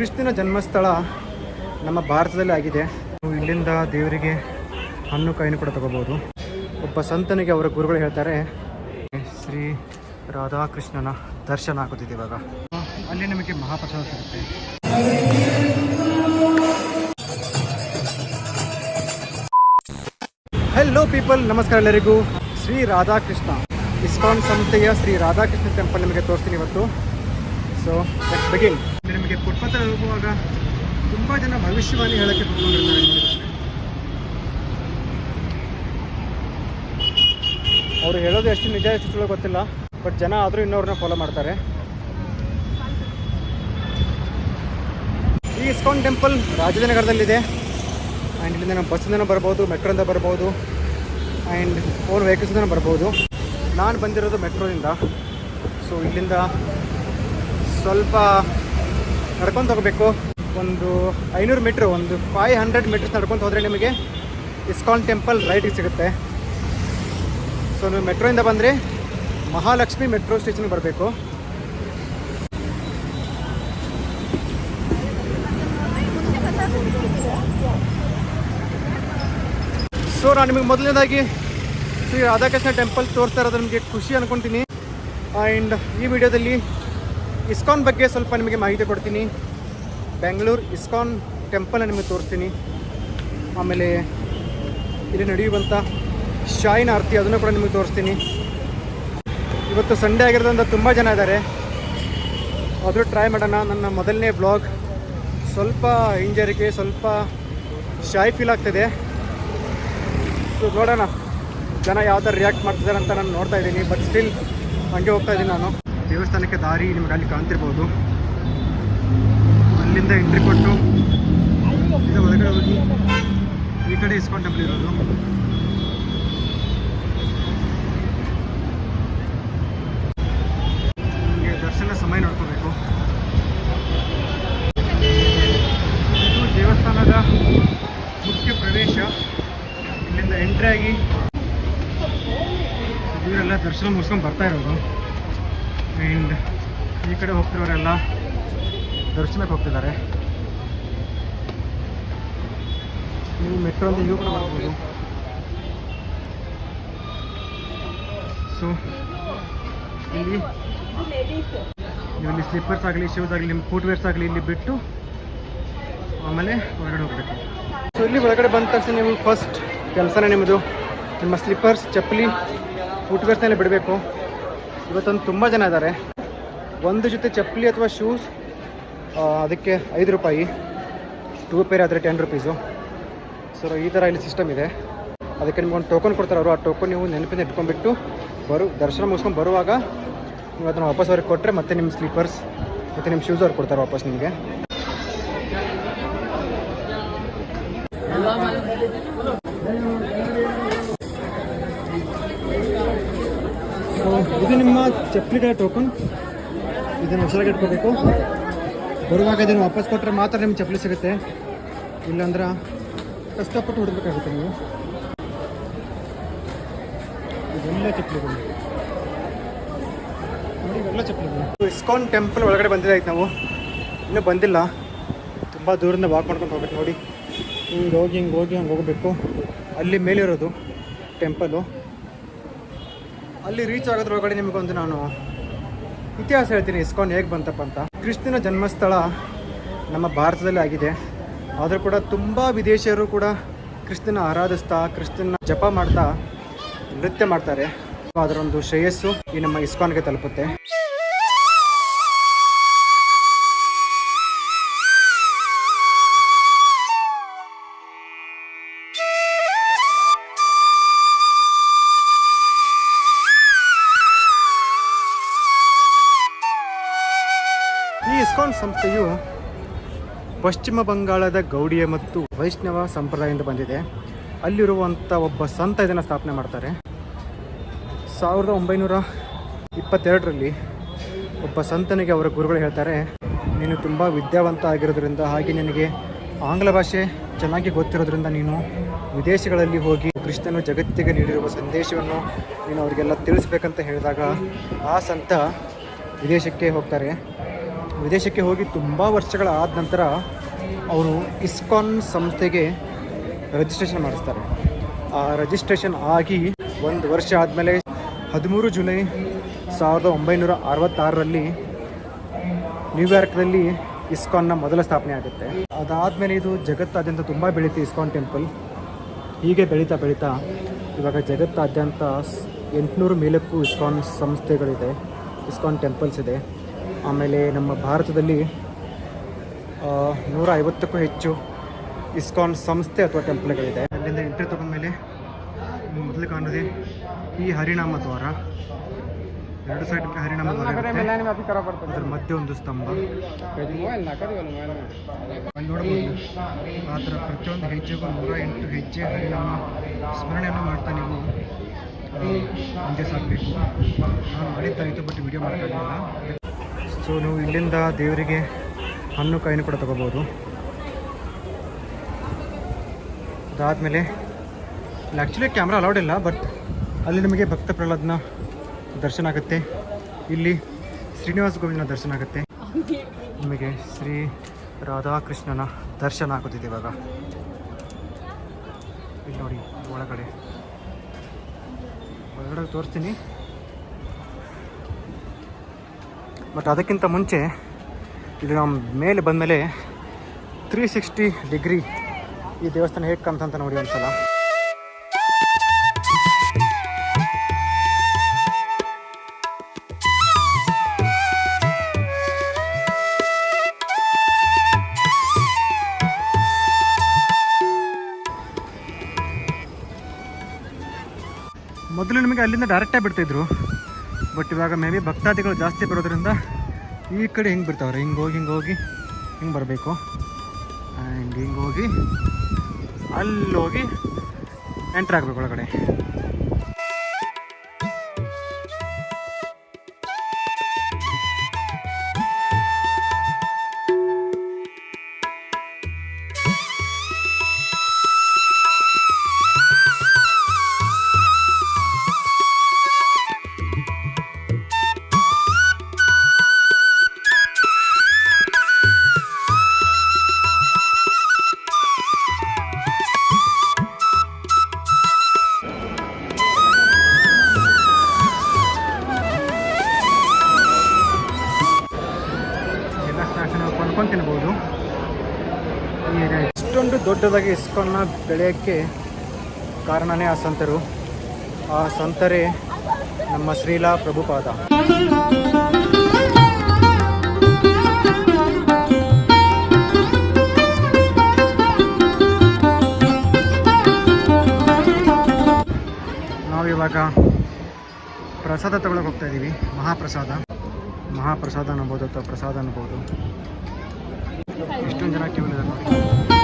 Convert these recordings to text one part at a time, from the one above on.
ಕ್ರಿಸ್ತನ ಜನ್ಮಸ್ಥಳ ನಮ್ಮ ಭಾರತದಲ್ಲಿ ಆಗಿದೆ. ಇಲ್ಲಿಂದ ದೇವರಿಗೆ ಹಣ್ಣು, ಕಾಯಿನ ಕೂಡ ತಗೋಬೋದು ಒಬ್ಬ ಸಂತನಿಗೆ ಅವರ ಗುರುಗಳು ಹೇಳ್ತಾರೆ, ಶ್ರೀ ರಾಧಾಕೃಷ್ಣನ ದರ್ಶನ ಆಗುತ್ತಿದೆ ಇವಾಗ. ಅಲ್ಲಿ ನಮಗೆ ಮಹಾಪ್ರಸಾದ ಸಿಗುತ್ತೆ. ಹೆಲೋ ಪೀಪಲ್ ನಮಸ್ಕಾರ ಎಲ್ಲರಿಗೂ. ಶ್ರೀ ರಾಧಾಕೃಷ್ಣ. ಇಸ್ಕಾನ್ ಸಂಸ್ಥೆಯ ಶ್ರೀ ರಾಧಾಕೃಷ್ಣ ಟೆಂಪಲ್ ನಿಮಗೆ ತೋರಿಸ್ತೀನಿ ಇವತ್ತು. ಸೊ ಬಿಗಿನ್ ನಿಮಗೆ ಫುಟ್ಪಾತ್ ಹೋಗುವಾಗ ತುಂಬ ಜನ ಭವಿಷ್ಯವಾಣಿ ಹೇಳೋಕ್ಕೆ ಕುತ್ಕೊಂಡಿರ್ತಾರೆ. ಅವರು ಹೇಳೋದು ಎಷ್ಟು ನಿಜ, ಎಷ್ಟು ಸುಳ್ಳು ಗೊತ್ತಿಲ್ಲ, ಬಟ್ ಜನ ಆದರೂ ಇನ್ನೋರನ್ನ ಫಾಲೋ ಮಾಡ್ತಾರೆ. ಈ ಇಸ್ಕಾನ್ ಟೆಂಪಲ್ ರಾಜನಗರದಲ್ಲಿದೆ ಆ್ಯಂಡ್ ಇಲ್ಲಿಂದ ನಾವು ಬಸ್ಸಿಂದ ಬರ್ಬೋದು ಮೆಟ್ರೋದಿಂದ ಬರ್ಬೋದು ಆ್ಯಂಡ್ ಓನ್ ವೆಹಿಕಲ್ಸಿಂದನೂ ಬರ್ಬೋದು. ನಾನು ಬಂದಿರೋದು ಮೆಟ್ರೋದಿಂದ ಸೊ ಇಲ್ಲಿಂದ ಸ್ವಲ್ಪ ನಡ್ಕೊಂಡು ಹೋಗಬೇಕು. ಒಂದು ಐನೂರು ಮೀಟ್ರ್, ಒಂದು ಫೈವ್ ಹಂಡ್ರೆಡ್ ಮೀಟರ್ಸ್ ನಡ್ಕೊಂಡು ಹೋದರೆ ನಿಮಗೆ ಇಸ್ಕಾನ್ ಟೆಂಪಲ್ ರೈಟಿಗೆ ಸಿಗುತ್ತೆ. ಸೊ ನೀವು ಮೆಟ್ರೋಯಿಂದ ಬಂದರೆ ಮಹಾಲಕ್ಷ್ಮಿ ಮೆಟ್ರೋ ಸ್ಟೇಷನ್ಗೆ ಬರಬೇಕು. ಸೊ ನಾನು ನಿಮಗೆ ಮೊದಲನೇದಾಗಿ ಶ್ರೀ ರಾಧಾಕೃಷ್ಣ ಟೆಂಪಲ್ ತೋರಿಸ್ತಾ ಇರೋದು ನಿಮಗೆ ಖುಷಿ ಅನ್ಕೊತೀನಿ. ಆ್ಯಂಡ್ ಈ ವಿಡಿಯೋದಲ್ಲಿ ಇಸ್ಕಾನ್ ಬಗ್ಗೆ ಸ್ವಲ್ಪ ನಿಮಗೆ ಮಾಹಿತಿ ಕೊಡ್ತೀನಿ. ಬೆಂಗಳೂರು ಇಸ್ಕಾನ್ ಟೆಂಪಲ್ನ ನಿಮಗೆ ತೋರಿಸ್ತೀನಿ. ಆಮೇಲೆ ಇಲ್ಲಿ ನಡೆಯುವಂಥ ಶಾಯಿನ ಆರತಿ ಅದನ್ನು ಕೂಡ ನಿಮಗೆ ತೋರಿಸ್ತೀನಿ. ಇವತ್ತು ಸಂಡೇ ಆಗಿರೋದ್ರಿಂದ ತುಂಬ ಜನ ಇದ್ದಾರೆ. ಆದರೂ ಟ್ರೈ ಮಾಡೋಣ. ನನ್ನ ಮೊದಲನೇ ಬ್ಲಾಗ್ ಸ್ವಲ್ಪ ಹಿಂಜರಿಕೆ ಸ್ವಲ್ಪ ಶಾಯಿ ಫೀಲ್ ಆಗ್ತಿದೆ. ಸೊ ನೋಡೋಣ. ಜನ ಯಾವ ಥರ ರಿಯಾಕ್ಟ್ ಮಾಡ್ತಿದ್ದಾರೆ ಅಂತ ನಾನು ನೋಡ್ತಾ ಇದ್ದೀನಿ. ಬಟ್ ಸ್ಟಿಲ್ ಹಂಗೆ ಹೋಗ್ತಾ ಇದ್ದೀನಿ ನಾನು. ದೇವಸ್ಥಾನಕ್ಕೆ ದಾರಿ ನಿಮಗೆ ಅಲ್ಲಿ ಕಾಣ್ತಿರ್ಬೋದು. ಅಲ್ಲಿಂದ ಎಂಟ್ರಿ ಕೊಟ್ಟು ಇದು ಒಳಗಡೆ ಹೋಗಿ ಈ ಕಡೆ ಇಸ್ಕಾನ್ ಟೆಂಪಲ್ ಇರೋದು. ನಿಮಗೆ ದರ್ಶನ ಸಮಯ ನೋಡ್ಕೋಬೇಕು. ಇದು ದೇವಸ್ಥಾನದ ಮುಖ್ಯ ಪ್ರವೇಶ. ಇಲ್ಲಿಂದ ಎಂಟ್ರಿ ಆಗಿ ಇವರೆಲ್ಲ ದರ್ಶನ ಮುಗಿಸ್ಕೊಂಡು ಬರ್ತಾ ಇರೋದು. ಆ್ಯಂಡ್ ಈ ಕಡೆ ಹೋಗ್ತಿರೋರೆಲ್ಲ ದರ್ಶನಕ್ಕೆ ಹೋಗ್ತಿದ್ದಾರೆ. ನೀವು ಮೆಟ್ರೋ ಅಂತ ಇಲ್ಲೂ ಕೂಡ ಬರ್ಬೋದು. ಸೊ ಇಲ್ಲಿ ಇಲ್ಲಿ ಸ್ಲಿಪ್ಪರ್ಸ್ ಆಗಲಿ ಶೂಸ್ ಆಗಲಿ ನಿಮ್ಮ ಫೂಟ್ವೇರ್ಸ್ ಆಗಲಿ ಇಲ್ಲಿ ಬಿಟ್ಟು ಆಮೇಲೆ ಹೊರಗಡೆ ಹೋಗಬೇಕು. ಸೊ ಇಲ್ಲಿ ಒಳಗಡೆ ಬಂದ ತಕ್ಷಣ ನೀವು ಫಸ್ಟ್ ಕೆಲಸನೇ ನಿಮ್ಮದು ನಿಮ್ಮ ಸ್ಲಿಪ್ಪರ್ಸ್ ಚಪ್ಪಲಿ ಫುಟ್ವೇರ್ಸ್ನೆಲ್ಲ ಬಿಡಬೇಕು. ಇವತ್ತೊಂದು ತುಂಬ ಜನ ಇದ್ದಾರೆ ಒಂದು ಜೊತೆ ಚಪ್ಪಲಿ ಅಥವಾ ಶೂಸ್ ಅದಕ್ಕೆ ಐದು ರೂಪಾಯಿ. ಟೂ ಪೇರ್ ಆದರೆ ಟೆನ್ ರುಪೀಸು ಸೊ ಈ ಥರ ಇಲ್ಲಿ ಸಿಸ್ಟಮ್ ಇದೆ. ಅದಕ್ಕೆ ನಿಮ್ಗೆ ಒಂದು ಟೋಕನ್ ಕೊಡ್ತಾರೆ ಅವರು. ಆ ಟೋಕನ್ ನೀವು ನೆನಪಿಂದ ಇಟ್ಕೊಂಡ್ಬಿಟ್ಟು ಬರು, ದರ್ಶನ ಮುಗಿಸ್ಕೊಂಡು ಬರುವಾಗ ನೀವು ಅದನ್ನು ವಾಪಸ್ ಅವ್ರಿಗೆ ಕೊಟ್ಟರೆ ಮತ್ತೆ ನಿಮ್ಮ ಸ್ಲೀಪರ್ಸ್ ಮತ್ತು ನಿಮ್ಮ ಶೂಸ್ ಅವ್ರು ಕೊಡ್ತಾರೆ ವಾಪಸ್ ನಿಮಗೆ ಸೊ ಇದು ನಿಮ್ಮ ಚಪ್ಪಲಿಗಳ ಟೋಕನ್ ಇದನ್ನು ಹುಷಾರಾಗಿ ಇಟ್ಕೋಬೇಕು. ಬರುವಾಗ ಇದನ್ನು ವಾಪಸ್ ಕೊಟ್ಟರೆ ಮಾತ್ರ ನಿಮ್ಗೆ ಚಪ್ಪಲಿ ಸಿಗುತ್ತೆ. ಇಲ್ಲಾಂದ್ರೆ ಕಷ್ಟಪಟ್ಟು ಹುಡಬೇಕಾಗುತ್ತೆ ನೀವು. ಇದೆಲ್ಲ ಚಪ್ಪಲಿಗಳು. ನೋಡಿ, ಇವೆಲ್ಲ ಚಪ್ಪಲಿಗಳು. ಇಸ್ಕಾನ್ ಟೆಂಪಲ್ ಒಳಗಡೆ ಬಂದಿದೆ ಬಂದಿದ್ದಾಯ್ತು ನಾವು. ಇನ್ನೂ ಬಂದಿಲ್ಲ. ತುಂಬ ದೂರದಿಂದ ವಾಕ್ ಮಾಡ್ಕೊಂಡು ಹೋಗ್ಬೇಕು ನೋಡಿ. ಹಿಂಗೆ ಹೋಗಿ ಹಿಂಗೆ ಹೋಗಿ ಹಂಗೆ ಹೋಗಬೇಕು. ಅಲ್ಲಿ ಮೇಲಿರೋದು ಟೆಂಪಲು ಅಲ್ಲಿ ರೀಚ್ ಆಗೋದ್ರೊಳಗಡೆ ನಿಮಗೊಂದು ನಾನು ಇತಿಹಾಸ ಹೇಳ್ತೀನಿ ಇಸ್ಕಾನ್ ಹೇಗೆ ಬಂತಪ್ಪ ಅಂತ. ಕೃಷ್ಣನ ಜನ್ಮಸ್ಥಳ ನಮ್ಮ ಭಾರತದಲ್ಲಿ ಆಗಿದೆ. ಆದರೂ ಕೂಡ ತುಂಬ ವಿದೇಶಿಯರು ಕೂಡ ಕೃಷ್ಣನ ಆರಾಧಿಸ್ತಾ ಕೃಷ್ಣನ ಜಪ ಮಾಡ್ತಾ, ನೃತ್ಯ ಮಾಡ್ತಾರೆ. ಅದರೊಂದು ಶ್ರೇಯಸ್ಸು ಈ ನಮ್ಮ ಇಸ್ಕಾನ್ಗೆ ತಲುಪುತ್ತೆ. ಸಂಸ್ಥೆಯು ಪಶ್ಚಿಮ ಬಂಗಾಳದ ಗೌಡಿಯ ಮತ್ತು ವೈಷ್ಣವ ಸಂಪ್ರದಾಯದಿಂದ ಬಂದಿದೆ. ಅಲ್ಲಿರುವಂಥ ಒಬ್ಬ ಸಂತ ಇದನ್ನು ಸ್ಥಾಪನೆ ಮಾಡ್ತಾರೆ. ಸಾವಿರದ ಒಂಬೈನೂರ ಇಪ್ಪತ್ತೆರಡರಲ್ಲಿ ಒಬ್ಬ ಸಂತನಿಗೆ ಅವರ ಗುರುಗಳು ಹೇಳ್ತಾರೆ, ನೀನು ತುಂಬ ವಿದ್ಯಾವಂತ ಆಗಿರೋದ್ರಿಂದ ಹಾಗೆ ನಿನಗೆ ಆಂಗ್ಲ ಭಾಷೆ ಚೆನ್ನಾಗಿ ಗೊತ್ತಿರೋದ್ರಿಂದ ನೀನು ವಿದೇಶಗಳಲ್ಲಿ ಹೋಗಿ ಕೃಷ್ಣನು ಜಗತ್ತಿಗೆ ನೀಡಿರುವ ಸಂದೇಶವನ್ನು ನೀನು ಅವರಿಗೆಲ್ಲ ತಿಳಿಸ್ಬೇಕಂತ ಹೇಳಿದಾಗ ಆ ಸಂತ ವಿದೇಶಕ್ಕೆ ಹೋಗ್ತಾರೆ. ವಿದೇಶಕ್ಕೆ ಹೋಗಿ ತುಂಬ ವರ್ಷಗಳ ಆದ ನಂತರ ಅವರು ಇಸ್ಕಾನ್ ಸಂಸ್ಥೆಗೆ ರಿಜಿಸ್ಟ್ರೇಷನ್ ಮಾಡಿಸ್ತಾರೆ. ಆ ರಿಜಿಸ್ಟ್ರೇಷನ್ ಆಗಿ ಒಂದು ವರ್ಷ ಆದಮೇಲೆ ಹದಿಮೂರು ಜುಲೈ ಸಾವಿರದ ಒಂಬೈನೂರ ಅರವತ್ತಾರರಲ್ಲಿ ನ್ಯೂಯಾರ್ಕ್ನಲ್ಲಿ ಇಸ್ಕಾನ್ನ ಮೊದಲ ಸ್ಥಾಪನೆ ಆಗುತ್ತೆ. ಅದಾದಮೇಲೆ ಇದು ಜಗತ್ತಾದ್ಯಂತ ತುಂಬ ಬೆಳೀತು ಇಸ್ಕಾನ್ ಟೆಂಪಲ್. ಹೀಗೆ ಬೆಳೀತಾ ಬೆಳೀತಾ ಇವಾಗ ಜಗತ್ತಾದ್ಯಂತ ಎಂಟುನೂರು ಮೇಲಕ್ಕೂ ಇಸ್ಕಾನ್ ಸಂಸ್ಥೆಗಳಿದೆ, ಇಸ್ಕಾನ್ ಟೆಂಪಲ್ಸ್ ಇದೆ. ಆಮೇಲೆ ನಮ್ಮ ಭಾರತದಲ್ಲಿ ನೂರ ಐವತ್ತಕ್ಕೂ ಹೆಚ್ಚು ಇಸ್ಕಾನ್ ಸಂಸ್ಥೆ ಅಥವಾ ಟೆಂಪಲ್ಗಳಿದೆ. ಅಲ್ಲಿಂದ ಎಂಟ್ರಿ ತಗೊಂಡ್ಮೇಲೆ ಮೊದಲು ಕಾಣೋದೇ ಈ ಹರಿನಾಮ ದ್ವಾರ. ಎರಡು ಸೈಡ್ ಹರಿನಾಮ ದ್ವಾರ ಮಧ್ಯೆ ಒಂದು ಸ್ತಂಭ. ನೋಡಬಹುದು ಆ ಥರ ಪ್ರತಿಯೊಂದು ಹೆಜ್ಜೆಗೂ ನೂರ ಎಂಟು ಹೆಜ್ಜೆ ಹರಿನಾಮ ಸ್ಮರಣೆಯನ್ನು ಮಾಡ್ತಾ ನೀವು ಮುಂದೆ ಸಾಗಬೇಕು ನಾನು ಮಾಡಿದ್ದಾಯಿತು ಬಟ್ ವಿಡಿಯೋ ಮಾಡೋಕ್ಕಾಗಲಿಲ್ಲ ಸೊ ನೀವು ಇಲ್ಲಿಂದ ದೇವರಿಗೆ ಹಣ್ಣು ಕಾಯಿನೂ ಕೂಡ ತಗೋಬೋದು. ಅದಾದಮೇಲೆ, ಇಲ್ಲಿ ಆ್ಯಕ್ಚುಲಿ ಕ್ಯಾಮ್ರಾ ಅಲೌಡ್ ಇಲ್ಲ ಬಟ್ ಅಲ್ಲಿ ನಿಮಗೆ ಭಕ್ತ ಪ್ರಹ್ಲಾದ್ನ ದರ್ಶನ ಆಗುತ್ತೆ. ಇಲ್ಲಿ ಶ್ರೀನಿವಾಸ ಗೋವಿಂದನ ದರ್ಶನ ಆಗುತ್ತೆ. ನಿಮಗೆ ಶ್ರೀ ರಾಧಾಕೃಷ್ಣನ ದರ್ಶನ ಆಗುತ್ತಿದೆ ಇವಾಗ. ಇಲ್ಲಿ ನೋಡಿ, ಒಳಗಡೆ. ಒಳಗಡೆ ತೋರಿಸ್ತೀನಿ. ಬಟ್ ಅದಕ್ಕಿಂತ ಮುಂಚೆ ಇಲ್ಲಿ ನಾವು ಮೇಲೆ ಬಂದಮೇಲೆ ತ್ರೀ ಸಿಕ್ಸ್ಟಿ ಡಿಗ್ರಿ ಈ ದೇವಸ್ಥಾನ ಹೇಗೆ ಕಾಣ್ತಂತ ನೋಡಿ ಒಂದ್ಸಲ. ಮೊದಲು ನಿಮಗೆ ಅಲ್ಲಿಂದ ಡೈರೆಕ್ಟಾಗಿ ಬಿಡ್ತಿದ್ರು ಬಟ್ ಇವಾಗ ಮೇ ಬಿ ಭಕ್ತಾದಿಗಳು ಜಾಸ್ತಿ ಬರೋದ್ರಿಂದ ಈ ಕಡೆ ಹಿಂಗೆ ಬಿಡ್ತಾವ್ರೆ ಹಿಂಗೆ ಹೋಗಿ ಹಿಂಗೆ ಹೋಗಿ, ಹಿಂಗೆ ಬರಬೇಕು. ಆ್ಯಂಡ್ ಹಿಂಗೆ ಹೋಗಿ ಅಲ್ಲಿ ಹೋಗಿ ಎಂಟ್ರ್ ಆಗಬೇಕು ಒಳಗಡೆ. ಇಷ್ಟೊಂದು ದೊಡ್ಡದಾಗಿ ಇಸ್ಕೊನ್ನ ಬೆಳೆಯೋಕ್ಕೆ ಕಾರಣನೇ ಆ ಸಂತರು. ಆ ಸಂತರೇ ನಮ್ಮ ಶ್ರೀಲಾ ಪ್ರಭುಪಾದ. ನಾವಿವಾಗ ಪ್ರಸಾದ ತಗೊಳಕ್ಕೆ ಹೋಗ್ತಾ ಇದ್ದೀವಿ. ಮಹಾಪ್ರಸಾದ. ಮಹಾಪ್ರಸಾದ ಅನ್ಬೋದು ಅಥವಾ ಪ್ರಸಾದ ಅನ್ಬೋದು ಎಷ್ಟೊಂದು ಜನ ನೋಡಿ.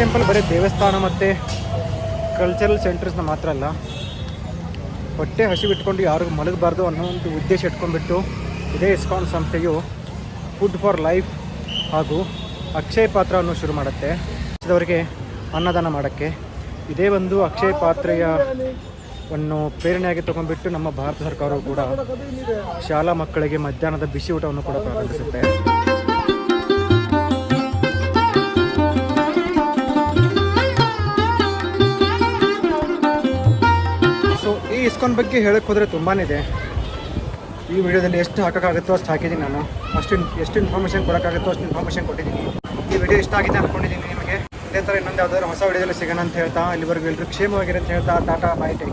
ಟೆಂಪಲ್ ಬರೀ ದೇವಸ್ಥಾನ ಮತ್ತು ಕಲ್ಚರಲ್ ಸೆಂಟರ್ಸ್ನ ಮಾತ್ರ ಅಲ್ಲ. ಹೊಟ್ಟೆ ಹಸಿವಿಟ್ಕೊಂಡು ಯಾರಿಗೂ ಮಲಗಬಾರ್ದು ಅನ್ನೋ ಒಂದು ಉದ್ದೇಶ ಇಟ್ಕೊಂಡ್ಬಿಟ್ಟು ಇದೇ ಇಸ್ಕಾನ್ ಸಂಸ್ಥೆಯು ಫುಡ್ ಫಾರ್ ಲೈಫ್ ಹಾಗೂ ಅಕ್ಷಯ ಪಾತ್ರವನ್ನು ಶುರು ಮಾಡುತ್ತೆ. ಅವರಿಗೆ ಅನ್ನದಾನ ಮಾಡೋಕ್ಕೆ. ಇದೇ ಒಂದು ಅಕ್ಷಯ ಪಾತ್ರೆಯ ವನ್ನು ಪ್ರೇರಣೆಯಾಗಿ ತಗೊಂಡ್ಬಿಟ್ಟು ನಮ್ಮ ಭಾರತ ಸರ್ಕಾರವು ಕೂಡ ಶಾಲಾ ಮಕ್ಕಳಿಗೆ ಮಧ್ಯಾಹ್ನದ ಬಿಸಿ ಊಟವನ್ನು ಕೂಡ ಪ್ರಾರಂಭಿಸುತ್ತೆ. ಇಸ್ಕಾನ್ ಬಗ್ಗೆ ಹೇಳಕ್ಕೆ ಹೋದರೆ ತುಂಬಾ ಇದೆ. ಈ ವಿಡಿಯೋದಲ್ಲಿ ಎಷ್ಟು ಹಾಕೋಕ್ಕಾಗುತ್ತೋ ಅಷ್ಟು ಹಾಕಿದ್ದೀನಿ ನಾನು. ಅಷ್ಟು ಎಷ್ಟು ಇನ್ಫಾರ್ಮೇಷನ್ ಕೊಡೋಕ್ಕಾಗುತ್ತೋ ಅಷ್ಟು ಇನ್ಫಾರ್ಮೇಷನ್ ಕೊಟ್ಟಿದ್ದೀನಿ. ಈ ವಿಡಿಯೋ ಇಷ್ಟ ಆಗಿದೆ ಅಂದ್ಕೊಂಡಿದ್ದೀನಿ ನಿಮಗೆ. ಇದೇ ಥರ ಇನ್ನೊಂದು ಯಾವುದಾದ್ರು ಹೊಸ ವಿಡಿಯೋದಲ್ಲಿ ಸಿಗೋಣ ಅಂತ ಹೇಳ್ತಾ, ಇಲ್ಲಿವರೆಗೂ ಎಲ್ಲರೂ ಕ್ಷೇಮವಾಗಿರೋ ಅಂತ ಹೇಳ್ತಾ, ಟಾಟಾ ಬಾಯ್ ಟೇಕ್